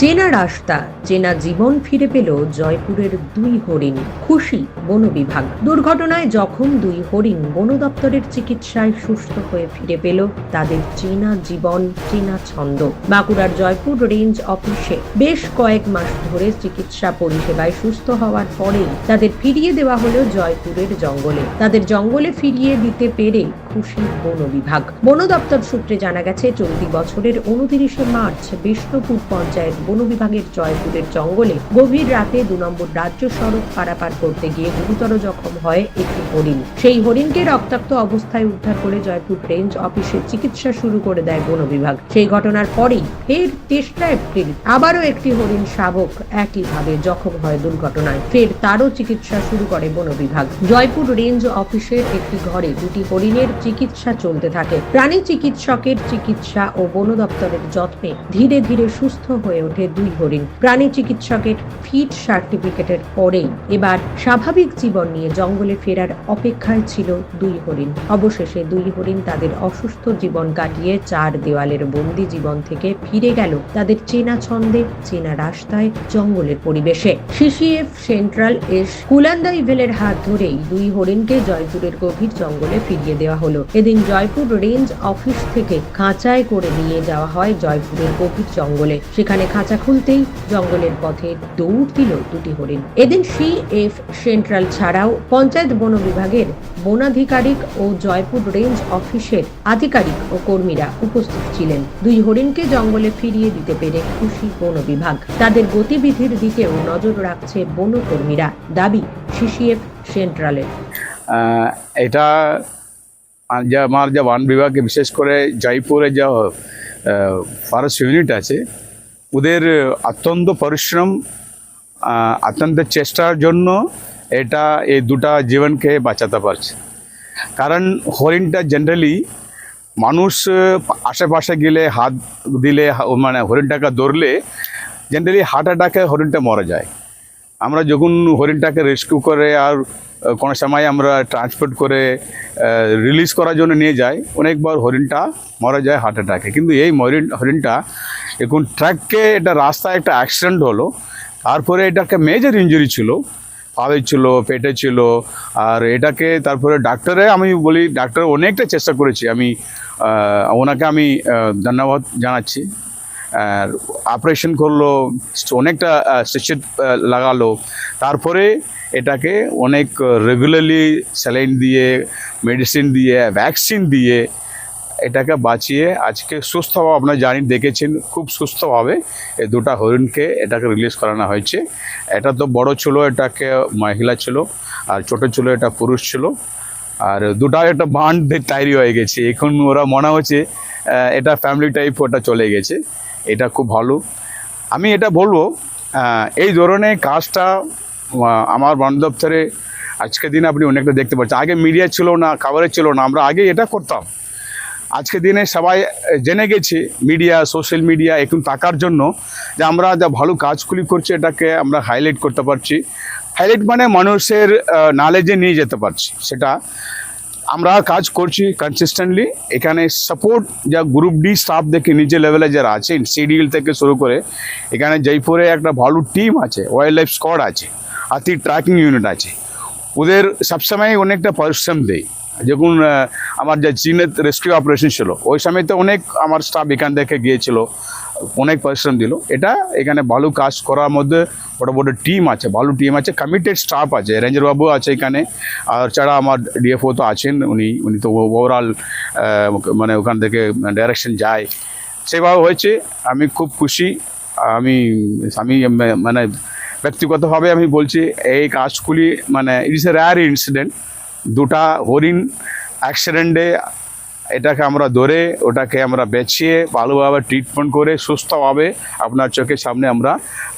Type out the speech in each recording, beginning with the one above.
চেনা রাস্তা, চেনা জীবন ফিরে পেল জয়পুরের দুই হরিণ। খুশি বন বিভাগ দুর্ঘটনায় যখন দুই হরিণ বন দপ্তরের চিকিৎসায় সুস্থ হয়ে ফিরে পেল তাদের চেনা জীবন, চেনা ছন্দ। বাঁকুড়ার জয়পুর রেঞ্জ অফিসে বেশ কয়েক মাস ধরে চিকিৎসা পরিষেবায় সুস্থ হওয়ার পরেই তাদের ফিরিয়ে দেওয়া হলো জয়পুরের জঙ্গলে। তাদের জঙ্গলে ফিরিয়ে দিতে পেরে খুশি বন বিভাগ বন দপ্তর সূত্রে জানা গেছে, চলতি বছরের উনতিরিশে মার্চ বিষ্ণুপুর পঞ্চায়েত বন বিভাগের জয়পুরের জঙ্গলে গভীর রাতে দু নম্বর রাজ্য সড়ক পারাপার করতে গিয়ে গুরুতর জখম হয় একটি হরিণ। সেই হরিণকে রক্তাক্ত অবস্থায় উদ্ধার করে জয়পুর রেঞ্জ অফিসে চিকিৎসা শুরু করে দেয় বন বিভাগ। সেই ঘটনার পরেই ফের তেসরা এপ্রিল আবারও একটি হরিণ শাবক একইভাবে জখম হয় দুর্ঘটনায়। ফের তারও চিকিৎসা শুরু করে বন বিভাগ। জয়পুর রেঞ্জ অফিসের একটি ঘরে দুটি হরিণের চিকিৎসা চলতে থাকে। প্রাণী চিকিৎসকের চিকিৎসা ও বন দপ্তরের যত্নে ধীরে ধীরে সুস্থ হয়ে ওঠে দুই হরিণ। প্রাণী চিকিৎসকের ফিট সার্টিফিকেটের পরেই এবার স্বাভাবিক জীবন নিয়ে জঙ্গলে ফেরার অপেক্ষায় ছিল দুই হরিণ। অবশেষে দুই হরিণ তাদের অসুস্থ জীবন কাটিয়ে চার দেওয়ালের বন্দি জীবন থেকে ফিরে গেল তাদের চেনা ছন্দে, চেনা রাস্তায় জঙ্গলের পরিবেশে। সিসিএফ সেন্ট্রাল এস কুলান্দা ইভেলের হাত ধরেই দুই হরিণকে জয়পুরের গভীর জঙ্গলে ফিরিয়ে দেওয়া হলো। এদিন জয়পুর রেঞ্জ অফিস থেকে খাঁচায় করে নিয়ে যাওয়া হয় জয়পুরের গভীর জঙ্গলে। সেখানে খাঁচা খুলতেই জঙ্গলের পথে দৌড় দিল দুটি হরিণ। এদিন সি এফ সেন্ট্রাল ছাড়াও পঞ্চায়েত বন বিভাগের বনাধিকারিক ও জয়পুর রেঞ্জ অফিসের আধিকারিক ও কর্মীরা উপস্থিত ছিলেন। দুই হরিণকে জঙ্গলে ফিরিয়ে দিতে পেরে খুশি বন বিভাগ। তাদের গতিবিধির দিকেও নজর রাখছে বন কর্মীরা দাবি সিসিএফ সেন্ট্রালের। এটা যে আমার যা বন বিভাগে বিশেষ করে জয়পুরে যা ফরেস্ট ইউনিট আছে, ওদের অত্যন্ত পরিশ্রম অত্যন্ত চেষ্টার জন্য এটা এই দুটা জীবনকে বাঁচাতে পারছে। কারণ হরিণটা জেনারেলি মানুষ আশেপাশে গেলে হাত দিলে মানে হরিণটাকে ধরলে জেনারেলি হার্ট অ্যাটাকে হরিণটা মরে যায়। আমরা যখন হরিণটাকে রেস্কিউ করে আর কোনো সময় আমরা ট্রান্সপোর্ট করে রিলিজ করার জন্য নিয়ে যাই, অনেকবার হরিণটা মারা যায় হার্ট অ্যাটাকে কিন্তু এই মরিন হরিণটা এখন ট্র্যাককে এটা রাস্তায় একটা অ্যাক্সিডেন্ট হলো, তারপরে এটাকে মেজর ইঞ্জুরি ছিল পায়ে ছিল, পেটে ছিল, আর এটাকে তারপরে ডাক্তারে আমি বলি, ডাক্তার অনেকটা চেষ্টা করেছি, আমি ওনাকে আমি ধন্যবাদ জানাচ্ছি। অপারেশন করল, অনেকটা স্টিচের লাগালো। তারপরে এটাকে অনেক রেগুলারলি স্যালাইন দিয়ে মেডিসিন দিয়ে ভ্যাকসিন দিয়ে এটাকে বাঁচিয়ে আজকে সুস্থভাবে আপনারা জানি, দেখেছেন, খুব সুস্থভাবে এই দুটা হরিণকে এটাকে রিলিজ করানো হয়েছে। এটা তো বড় ছিল, এটাকে মহিলা ছিল, আর ছোট ছিল, এটা পুরুষ ছিল। আর দুটা একটা বান্ড তৈরি হয়ে গেছে। এখন ওরা মনে হচ্ছে এটা ফ্যামিলি টাইপ ওটা চলে গেছে। এটা খুব ভালো। আমি এটা বলব এই ধরনের কাজটা আমার বন দপ্তরে আজকের দিনে আপনি অনেকটা দেখতে পাচ্ছেন। আগে মিডিয়া ছিল না খাবারের ছিল না, আমরা আগে এটা করতাম। আজকে দিনে সবাই জেনে গেছে, মিডিয়া সোশ্যাল মিডিয়া এখন থাকার জন্য যে আমরা যা ভালো কাজগুলি করছি, এটাকে আমরা হাইলাইট করতে পারছি। হাইলাইট মানে মানুষের নলেজে নিয়ে যেতে পারছি, সেটা আমরা কাজ করছি কনসিস্টেন্টলি এখানে সাপোর্ট যা গ্রুপ ডি স্টাফ দেখে নিচে লেভেলে যারা আছেন সিডিএল থেকে শুরু করে, এখানে জয়পুরে একটা ভালো টিম আছে ওয়াইল্ড লাইফ স্কোয়াড আছে হাতি ট্র্যাকিং ইউনিট আছে। ওদের সবসময় অনেকটা পরিশ্রম দেয়। যখন আমার যে চীনের রেস্কিউ অপারেশন ছিল, ওই সময় তো অনেক আমার স্টাফ এখান থেকে গিয়েছিল। অনেক পরিশ্রম দিল। এটা এখানে ভালো কাজ করার মধ্যে বড় বড় টিম আছে ভালো টিম আছে কমিটেড স্টাফ আছে, রেঞ্জার বাবু আছে এখানে। আর ছাড়া আমার ডিএফও তো আছেন, উনি উনি তো ওভারঅল মানে ওখান থেকে ডাইরেকশন যায়। সেভাবে হয়েছে, আমি খুব খুশি। আমি আমি মানে ব্যক্তিগতভাবে আমি বলছি, এই কাজগুলি মানে ইটস এ রেয়ার ইনসিডেন্ট দুটা হরিণ অ্যাক্সিডেন্টে এটাকে আমরা ধরে ওটাকে আমরা বেছিয়ে ভালোভাবে ট্রিটমেন্ট করে সুস্থভাবে আপনার চোখের সামনে আমরা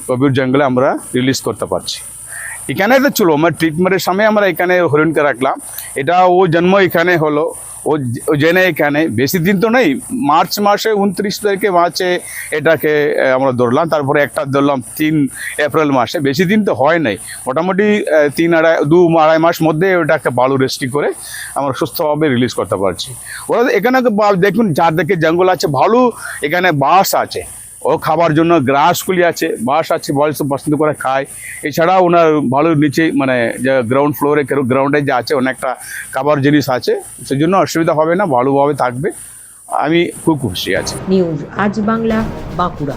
কবির জঙ্গলে আমরা রিলিজ করতে পারছি। এখানে তো ছিল আমার ট্রিটমেন্টের সময় আমরা এখানে হরিণকে রাখলাম। এটা ও জন্ম এখানে হলো। ও জেনে এখানে। বেশি দিন তো নেই। মার্চ মাসে উনত্রিশ তারিখে মার্চে এটাকে আমরা ধরলাম। তারপরে একটা ধরলাম তিন এপ্রিল মাসে। বেশি দিন তো হয় নাই। মোটামুটি তিন আড়াই, দু আড়াই মাস মধ্যে ওটাকে ভালো রেস্টি করে আমরা সুস্থভাবে রিলিজ করতে পারছি। ওরা এখানে দেখুন, চারদিকে জঙ্গল আছে। ভালো এখানে বাস আছে। ও খাবার জন্য গ্রাসগুলি আছে বাস আছে বয়স পছন্দ করে খায়। এছাড়া ওনার ভালো নিচে মানে যে গ্রাউন্ড ফ্লোরে গ্রাউন্ডে যে আছে অনেকটা খাবার জিনিস আছে সেই জন্য অসুবিধা হবে না ভালোভাবে থাকবে। আমি খুব খুশি আছি। নিউজ আজ বাংলা, বাঁকুড়া।